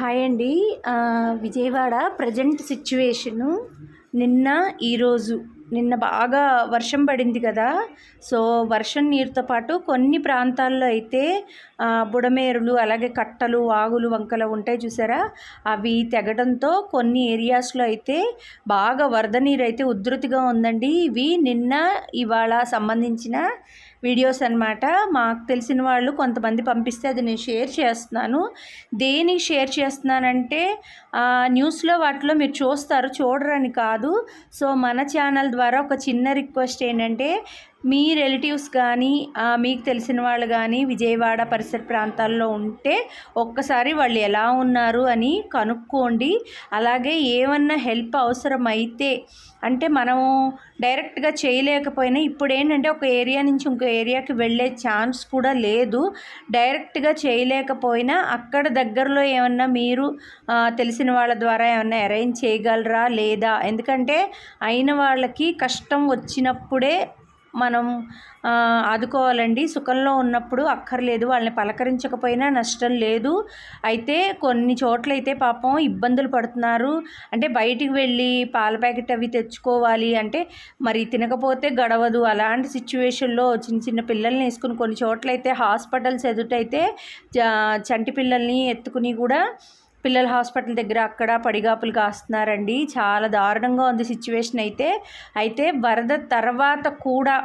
Hi అండి. Vijayawada present situation నిన్న ఈరోజు నిన్న బాగా వర్షం పడింది కదా. సో వర్షం నీరుతో పాటు కొన్ని ప్రాంతాల్లో అయితే బుడమేరులు అలాగే కట్టలు వాగులు వంకలు ఉంటాయి చూసారా? అవి తెగడంతో కొన్ని ఏరియాస్లో అయితే బాగా వరద నీరు అయితే ఉధృతిగా ఉందండి. ఇవి నిన్న ఇవాళ సంబంధించిన వీడియోస్ అన్నమాట. మాకు తెలిసిన వాళ్ళు కొంతమంది పంపిస్తే అది నేను షేర్ చేస్తున్నాను. దేనికి షేర్ చేస్తున్నానంటే న్యూస్లో వాటిలో మీరు చూస్తారు చూడరని కాదు. సో మన ఛానల్ ద్వారా ఒక చిన్న రిక్వెస్ట్ ఏంటంటే మీ రిలేటివ్స్ కానీ మీకు తెలిసిన వాళ్ళు కానీ విజయవాడ పరిసర ప్రాంతాల్లో ఉంటే ఒక్కసారి వాళ్ళు ఎలా ఉన్నారు అని కనుక్కోండి. అలాగే ఏమన్నా హెల్ప్ అవసరమైతే అంటే మనము డైరెక్ట్గా చేయలేకపోయినా ఇప్పుడు ఏంటంటే ఒక ఏరియా నుంచి ఇంకో ఏరియాకి వెళ్ళే ఛాన్స్ కూడా లేదు. డైరెక్ట్గా చేయలేకపోయినా అక్కడ దగ్గరలో ఏమన్నా మీరు తెలిసిన వాళ్ళ ద్వారా ఏమన్నా అరేంజ్ చేయగలరా లేదా? ఎందుకంటే అయిన వాళ్ళకి కష్టం వచ్చినప్పుడే మనం ఆదుకోవాలండి. సుఖంలో ఉన్నప్పుడు అక్కర్లేదు వాళ్ళని పలకరించకపోయినా నష్టం లేదు. అయితే కొన్ని చోట్ల అయితే పాపం ఇబ్బందులు పడుతున్నారు. అంటే బయటికి వెళ్ళి పాల ప్యాకెట్ అవి తెచ్చుకోవాలి అంటే మరి తినకపోతే గడవదు. అలాంటి సిచ్యువేషన్లో చిన్న చిన్న పిల్లల్ని వేసుకుని కొన్ని చోట్ల అయితే హాస్పిటల్స్ ఎదుటైతే చంటి పిల్లల్ని ఎత్తుకుని కూడా పిల్లల హాస్పిటల్ దగ్గర అక్కడ పడిగాపులు కాస్తున్నారండి. చాలా దారుణంగా ఉంది సిచ్యువేషన్ అయితే. అయితే వరద తర్వాత కూడా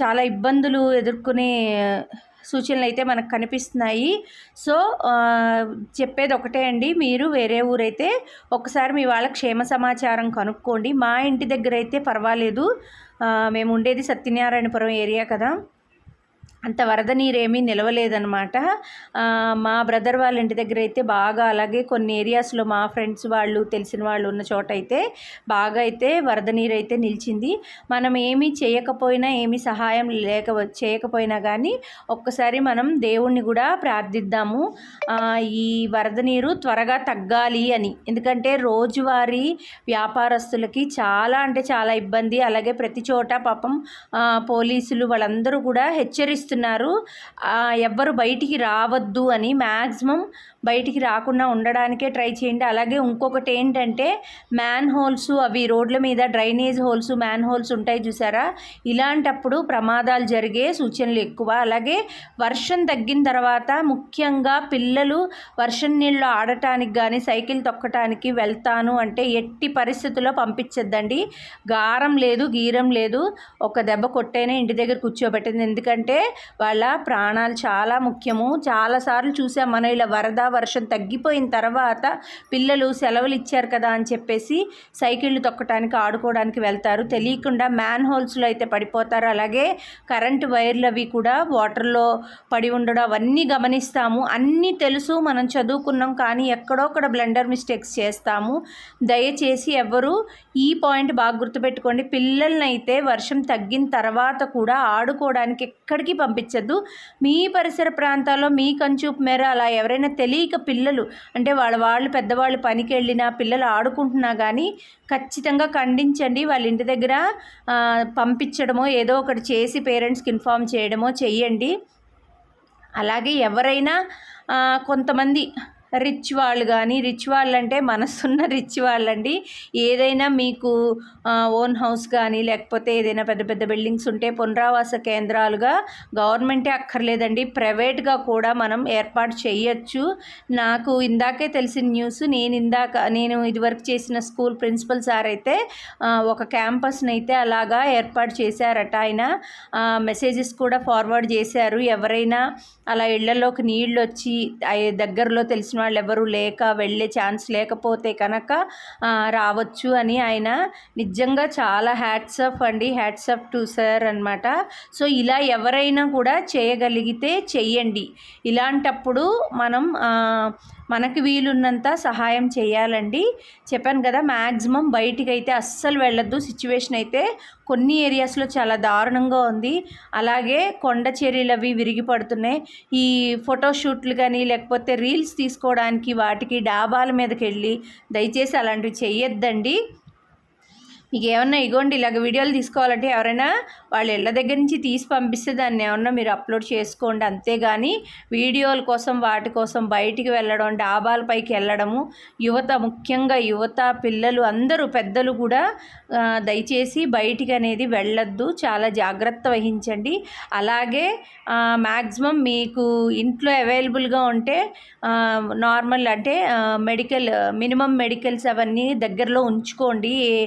చాలా ఇబ్బందులు ఎదుర్కొనే సూచనలు అయితే మనకు కనిపిస్తున్నాయి. సో చెప్పేది ఒకటే అండి. మీరు వేరే ఊరైతే ఒకసారి మీ వాళ్ళ క్షేమ సమాచారం కనుక్కోండి. మా ఇంటి దగ్గర అయితే పర్వాలేదు. మేము ఉండేది సత్యనారాయణపురం ఏరియా కదా. అంత వరద నీరేమీ నిలవలేదనమాట మా బ్రదర్ వాళ్ళ ఇంటి దగ్గర అయితే బాగా అలాగే కొన్ని ఏరియాస్లో మా ఫ్రెండ్స్ వాళ్ళు తెలిసిన వాళ్ళు ఉన్న చోట అయితే బాగా అయితే వరద నీరు అయితే నిలిచింది. మనం ఏమీ చేయకపోయినా ఏమీ సహాయం లేక చేయకపోయినా కానీ ఒక్కసారి మనం దేవుణ్ణి కూడా ప్రార్థిద్దాము. ఈ వరద నీరు త్వరగా తగ్గాలి అని. ఎందుకంటే రోజువారీ వ్యాపారస్తులకి చాలా అంటే చాలా ఇబ్బంది. అలాగే ప్రతి చోట పాపం పోలీసులు వాళ్ళందరూ కూడా హెచ్చరిస్తున్నారు చేస్తున్నారు ఎవ్వరు బయటికి రావద్దు అని మ్యాక్సిమం బయటికి రాకుండా ఉండడానికే ట్రై చేయండి. అలాగే ఇంకొకటి ఏంటంటే మ్యాన్ హోల్స్ అవి రోడ్ల మీద డ్రైనేజ్ హోల్స్ మ్యాన్ హోల్స్ ఉంటాయి చూసారా? ఇలాంటప్పుడు ప్రమాదాలు జరిగే సూచనలు ఎక్కువ. అలాగే వర్షం తగ్గిన తర్వాత ముఖ్యంగా పిల్లలు వర్షం నీళ్ళు ఆడటానికి కానీ సైకిల్ తొక్కటానికి వెళ్తాను అంటే ఎట్టి పరిస్థితుల్లో పంపించద్దండి. గారం లేదు గీరం లేదు. ఒక దెబ్బ కొట్టేనే ఇంటి దగ్గర కూర్చోబెట్టింది. ఎందుకంటే వాళ్ళ ప్రాణాలు చాలా ముఖ్యము. చాలాసార్లు చూసాం మనం ఇలా వరద వర్షం తగ్గిపోయిన తర్వాత పిల్లలు సెలవులు ఇచ్చారు కదా అని చెప్పేసి సైకిళ్ళు తొక్కటానికి ఆడుకోవడానికి వెళ్తారు. తెలియకుండా మ్యాన్ హోల్స్లో అయితే పడిపోతారు. అలాగే కరెంటు వైర్లు అవి కూడా వాటర్లో పడి ఉండడం అవన్నీ గమనిస్తాము. అన్నీ తెలుసు మనం చదువుకున్నాం కానీ ఎక్కడోక్కడ బ్లండర్ మిస్టేక్స్ చేస్తాము. దయచేసి ఎవరు ఈ పాయింట్ బాగా గుర్తుపెట్టుకోండి. పిల్లల్ని అయితే వర్షం తగ్గిన తర్వాత కూడా ఆడుకోవడానికి ఎక్కడికి పంపించద్దు. మీ పరిసర ప్రాంతాల్లో మీ కంచూపు మేర అలా ఎవరైనా తెలియక పిల్లలు అంటే వాళ్ళ వాళ్ళు పెద్దవాళ్ళు పనికి వెళ్ళినా పిల్లలు ఆడుకుంటున్నా కానీ ఖచ్చితంగా ఖండించండి. వాళ్ళ ఇంటి దగ్గర పంపించడమో ఏదో ఒకటి చేసి పేరెంట్స్కి ఇన్ఫామ్ చేయడమో చెయ్యండి. అలాగే ఎవరైనా కొంతమంది రిచ్ వాళ్ళు కానీ రిచ్ వాళ్ళు అంటే మనసున్న రిచ్ వాళ్ళండి. ఏదైనా మీకు ఓన్ హౌస్ కానీ లేకపోతే ఏదైనా పెద్ద పెద్ద బిల్డింగ్స్ ఉంటే పునరావాస కేంద్రాలుగా గవర్నమెంటే అక్కర్లేదండి. ప్రైవేట్గా కూడా మనం ఏర్పాటు చేయొచ్చు. నాకు ఇందాకే తెలిసిన న్యూస్ నేను ఇందాక నేను ఇదివరకు చేసిన స్కూల్ ప్రిన్సిపల్ సార్ అయితే ఒక క్యాంపస్ని అయితే అలాగా ఏర్పాటు చేశారట. ఆయన మెసేజెస్ కూడా ఫార్వర్డ్ చేశారు. ఎవరైనా అలా ఇళ్ళలోకి నీళ్ళు వచ్చి దగ్గరలో తెలిసిన వాళ్ళు ఎవరు లేక వెళ్ళే ఛాన్స్ లేకపోతే కనుక రావచ్చు అని ఆయన నిజంగా చాలా హ్యాట్స్ అప్ అండి. హ్యాట్స్ అప్ టు సార్ అనమాట సో ఇలా ఎవరైనా కూడా చేయగలిగితే చెయ్యండి. ఇలాంటప్పుడు మనం మనకి వీలున్నంత సహాయం చేయాలండి. చెప్పాను కదా మ్యాక్సిమం బయటికి అయితే అస్సలు వెళ్ళొద్దు. సిచ్యువేషన్ అయితే కొన్ని ఏరియాస్లో చాలా దారుణంగా ఉంది. అలాగే కొండ చర్యలు అవి విరిగి పడుతున్నాయి ఈ ఫోటోషూట్లు కానీ లేకపోతే రీల్స్ తీసుకోవడానికి వాటికి డాబాల మీదకి వెళ్ళి దయచేసి అలాంటివి చెయ్యొద్దండి. మీకు ఏమన్నా ఇగోండి ఇలాగ వీడియోలు తీసుకోవాలంటే ఎవరైనా వాళ్ళ ఇళ్ళ దగ్గర నుంచి తీసి పంపిస్తే దాన్ని ఏమన్నా మీరు అప్లోడ్ చేసుకోండి. అంతేగాని వీడియోల కోసం వాటి కోసం బయటికి వెళ్ళడం డాబాలపైకి వెళ్ళడము యువత ముఖ్యంగా యువత పిల్లలు అందరూ పెద్దలు కూడా దయచేసి బయటికి అనేది వెళ్ళొద్దు. చాలా జాగ్రత్త వహించండి. అలాగే మ్యాక్సిమం మీకు ఇంట్లో అవైలబుల్గా ఉంటే నార్మల్ అంటే మెడికల్ మినిమం మెడికల్స్ అవన్నీ దగ్గరలో ఉంచుకోండి. ఏ-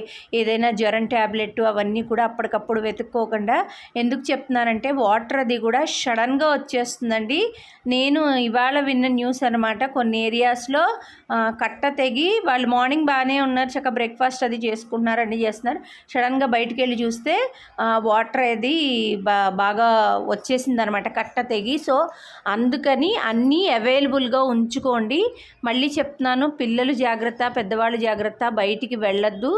ఏదైనా జ్వరం ట్యాబ్లెట్ అవన్నీ కూడా అప్పటికప్పుడు వెతుక్కోకుండా ఎందుకు చెప్తున్నానంటే వాటర్ అది కూడా సడన్గా వచ్చేస్తుందండి. నేను ఇవాళ విన్న న్యూస్ అనమాట కొన్ని ఏరియాస్లో కట్ట తెగి వాళ్ళు మార్నింగ్ బాగానే ఉన్నారు చక్కగా బ్రేక్ఫాస్ట్ అది చేసుకుంటున్నారు అన్నీ చేస్తున్నారు. సడన్గా బయటికి వెళ్ళి చూస్తే వాటర్ అది బా బాగా వచ్చేసింది అనమాట కట్ట తెగి. సో అందుకని అన్నీ అవైలబుల్గా ఉంచుకోండి. మళ్ళీ చెప్తున్నాను పిల్లలు జాగ్రత్త పెద్దవాళ్ళు జాగ్రత్త బయటికి వెళ్ళొద్దు.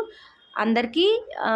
అందరికీ ఆ,